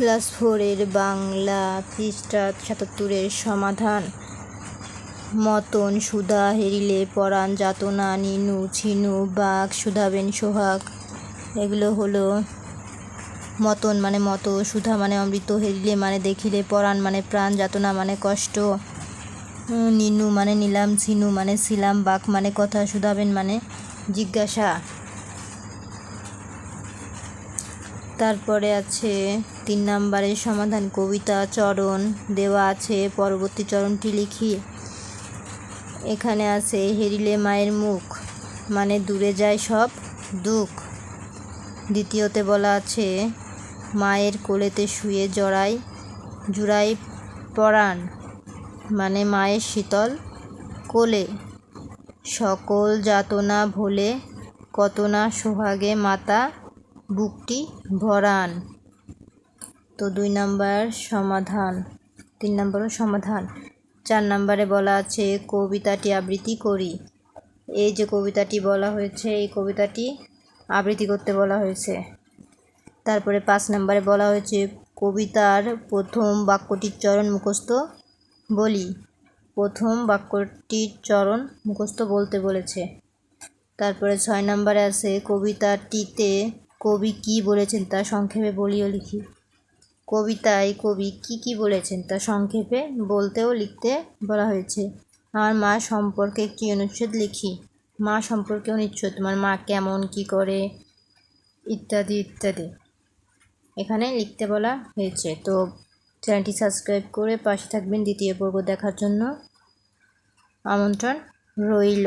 Class ফোরের বাংলা পৃষ্ঠা সাতাত্তরের সমাধান। মতন সুধা হেরিলে পরাণ যাতনা, নিনু ছিনু, বাঘ সুধাবেন সোহাগ। এগুলো হলো মতন মানে মত, সুধা মানে অমৃত, হেরিলে মানে দেখিলে পরাণ মানে প্রাণ, যাতনা মানে কষ্ট। নিনু মানে নিলাম, ছিনু মানে ছিলাম, বাঘ মানে কথা, সুধাবেন মানে জিজ্ঞাসা। তারপরে আছে তিন নাম্বারের সমাধান, কবিতা, চরণ, দেওয়া আছে পরবর্তী চরণটি লিখি। এখানে আছে, হেরিলে মায়ের মুখ মানে দূরে যায় সব দুঃখ। দ্বিতীয়তে বলা আছে, মায়ের কোলেতে শুয়ে জড়াই, জুড়াই পরাণ মানে মায়ের শীতল কোলে। সকল যাতনা ভোলে কত না সোহাগে মাতা বুকটি ভরান। তো দুই নাম্বার সমাধান, তিন নম্বরও সমাধান। চার নম্বরে বলা আছে, কবিতাটি আবৃত্তি করি। এই যে কবিতাটি বলা হয়েছে, এই কবিতাটি আবৃত্তি করতে বলা হয়েছে। তারপরে পাঁচ নম্বরে বলা হয়েছে, কবিতার প্রথম বাক্যটির চরণ মুখস্থ বলি। প্রথম বাক্যটির চরণ মুখস্থ বলতে বলেছে। তারপরে ছয় নম্বরে আছে, কবিতাটিতে কবি কি বলেছেন তা সংক্ষেপে বলিও লিখি। কবিতায় কবি কি কি বলেছেন তা সংক্ষেপে বলতেও লিখতে বলা হয়েছে। আমার মা সম্পর্কে একটি অনুচ্ছেদ লিখি। মা সম্পর্কে অনুচ্ছেদ তোমার মা কেমন, কি করে, ইত্যাদি ইত্যাদি। এখানে লিখতে বলা হয়েছে। তো চ্যানেলটি সাবস্ক্রাইব করে পাশে থাকবেন। দ্বিতীয় পর্ব দেখার জন্য আমন্ত্রণ রইল।